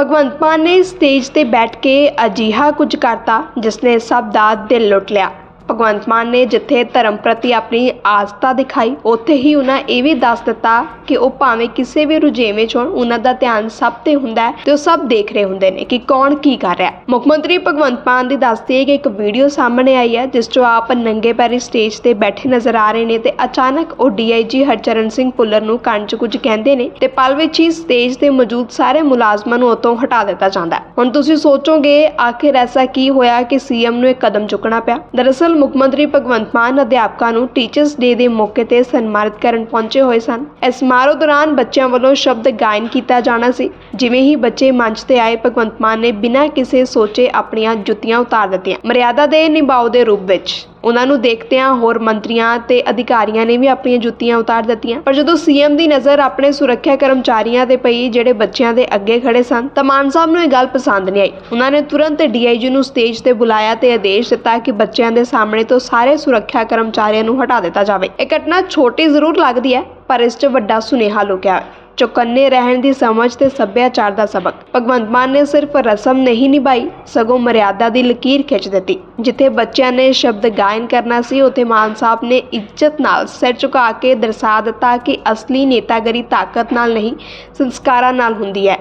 ਭਗਵੰਤ ਮਾਨ ਨੇ ਸਟੇਜ ਤੇ ਬੈਠ ਕੇ ਅਜਿਹਾ ਕੁਝ ਕਰਤਾ ਜਿਸ ਨੇ ਸਭ ਦਾ ਦਿਲ ਲੁੱਟ ਲਿਆ। ਭਗਵੰਤ ਮਾਨ ਨੇ ਜਿੱਥੇ ਧਰਮ ਪ੍ਰਤੀ ਆਪਣੀ ਆਸਥਾ ਦਿਖਾਈ, ਉੱਥੇ ਹੀ ਉਹਨਾਂ ਇਹ ਵੀ ਦੱਸ ਦਿੱਤਾ ਕਿ ਉਹ ਭਾਵੇਂ ਕਿਸੇ ਵੀ ਰੁਝੇਵੇਂ 'ਚ ਹੋਣ, ਉਹਨਾਂ ਦਾ ਧਿਆਨ ਸਭ ਤੇ ਹੁੰਦਾ ਹੈ ਤੇ ਉਹ ਸਭ ਦੇਖ ਰਹੇ ਹੁੰਦੇ ਨੇ ਕਿ ਕੌਣ ਕੀ ਕਰ ਰਿਹਾ ਹੈ। ਮੁੱਖ ਮੰਤਰੀ ਭਗਵੰਤ ਮਾਨ ਦੀ ਦੱਸਦੀ ਹੈ ਕਿ ਇੱਕ ਵੀਡੀਓ ਸਾਹਮਣੇ ਆਈ ਹੈ, ਜਿਸ 'ਚ ਆਪ ਨੰਗੇ ਪੈਰੀ ਸਟੇਜ ਤੇ ਬੈਠੇ ਨਜ਼ਰ ਆ ਰਹੇ ਨੇ ਤੇ ਅਚਾਨਕ ਉਹ ਡੀਆਈਜੀ ਹਰਚਰਨ ਸਿੰਘ ਪੁੱਲਰ ਨੂੰ ਕੰਨ 'ਚ ਕੁਝ ਕਹਿੰਦੇ ਨੇ ਤੇ ਪਲ ਵਿੱਚ ਹੀ ਸਟੇਜ ਤੇ ਮੌਜੂਦ ਸਾਰੇ ਮੁਲਾਜ਼ਮਾਂ ਨੂੰ ਉਤੋਂ ਹਟਾ ਦਿੱਤਾ ਜਾਂਦਾ ਹੈ। ਹੁਣ ਤੁਸੀਂ ਸੋਚੋਗੇ, ਆਖਿਰ ਐਸਾ ਕੀ ਹੋਇਆ ਕਿ ਸੀਐਮ ਨੂੰ ਇਹ ਕਦਮ ਚੁੱਕਣਾ ਪਿਆ? ਦਰਅਸਲ ਮੁੱਖ ਮੰਤਰੀ ਭਗਵੰਤ ਮਾਨ ਅਧਿਆਪਕਾਂ ਨੂੰ ਟੀਚਰਸ ਡੇ ਦੇ ਮੌਕੇ ਤੇ ਸਨਮਾਨਿਤ ਕਰਨ ਪਹੁੰਚੇ ਹੋਏ ਸਨ। ਇਸ ਸਮਾਰੋਹ ਦੌਰਾਨ ਬੱਚਿਆਂ ਵੱਲੋਂ ਸ਼ਬਦ ਗਾਇਨ ਕੀਤਾ ਜਾਣਾ ਸੀ। ਜਿਵੇਂ ਹੀ ਬੱਚੇ ਮੰਚ ਤੇ ਆਏ, ਭਗਵੰਤ ਮਾਨ ਨੇ ਬਿਨਾਂ ਕਿਸੇ ਸੋਚੇ ਆਪਣੀਆਂ ਜੁੱਤੀਆਂ ਉਤਾਰ ਦਿੱਤੀਆਂ। ਮਰਿਆਦਾ ਦੇ ਨਿਭਾਓ ਦੇ ਰੂਪ ਵਿੱਚ। ਉਹਨਾਂ ਨੂੰ ਦੇਖਦਿਆਂ ਹੋਰ ਮੰਤਰੀਆਂ ਤੇ ਅਧਿਕਾਰੀਆਂ ਨੇ ਵੀ ਆਪਣੀਆਂ ਜੁੱਤੀਆਂ ਉਤਾਰ ਦਿੱਤੀਆਂ। ਪਰ ਜਦੋਂ ਸੀਐਮ ਦੀ ਨਜ਼ਰ ਆਪਣੇ ਸੁਰੱਖਿਆ ਕਰਮਚਾਰੀਆਂ ਤੇ ਪਈ, ਜਿਹੜੇ ਬੱਚਿਆਂ ਦੇ ਅੱਗੇ ਖੜੇ ਸਨ, ਤਾਂ ਮਾਨ ਸਾਹਿਬ ਨੂੰ ਇਹ ਗੱਲ ਪਸੰਦ ਨਹੀਂ ਆਈ। ਉਹਨਾਂ ਨੇ ਤੁਰੰਤ ਡੀਆਈਜੀ ਨੂੰ ਸਟੇਜ ਤੇ ਬੁਲਾਇਆ ਤੇ ਆਦੇਸ਼ ਦਿੱਤਾ ਕਿ ਬੱਚਿਆਂ ਦੇ ਸਾਹਮਣੇ ਤੋਂ ਸਾਰੇ ਸੁਰੱਖਿਆ ਕਰਮਚਾਰੀਆਂ ਨੂੰ ਹਟਾ ਦਿੱਤਾ ਜਾਵੇ। ਇਹ ਘਟਨਾ ਛੋਟੀ ਜ਼ਰੂਰ ਲੱਗਦੀ ਹੈ, ਪਰ ਇਸ 'ਚ ਵੱਡਾ ਸੁਨੇਹਾ ਲੁਕਿਆ ਹੈ ਚੁਕੰਨੇ ਰਹਿਣ ਦੀ ਸਮਝ ਤੇ ਸੱਭਿਆਚਾਰ ਦਾ ਸਬਕ। ਭਗਵੰਤ ਮਾਨ ਨੇ ਸਿਰਫ ਰਸਮ ਨਹੀਂ ਨਿਭਾਈ, ਸਗੋਂ ਮਰਿਆਦਾ ਦੀ ਲਕੀਰ ਖਿੱਚ ਦਿੱਤੀ, ਜਿੱਥੇ ਬੱਚਿਆਂ ਨੇ ਸ਼ਬਦ ਗਾਇਨ ਕਰਨਾ ਸੀ, ਉੱਥੇ ਮਾਨ ਸਾਹਿਬ ਨੇ ਇੱਜ਼ਤ ਨਾਲ ਸਿਰ ਝੁਕਾ ਕੇ ਦਰਸਾ ਦਿੱਤਾ ਕਿ ਅਸਲੀ ਨੇਤਾਗਰੀ ਤਾਕਤ ਨਾਲ ਨਹੀਂ, ਸੰਸਕਾਰਾਂ ਨਾਲ ਹੁੰਦੀ ਹੈ।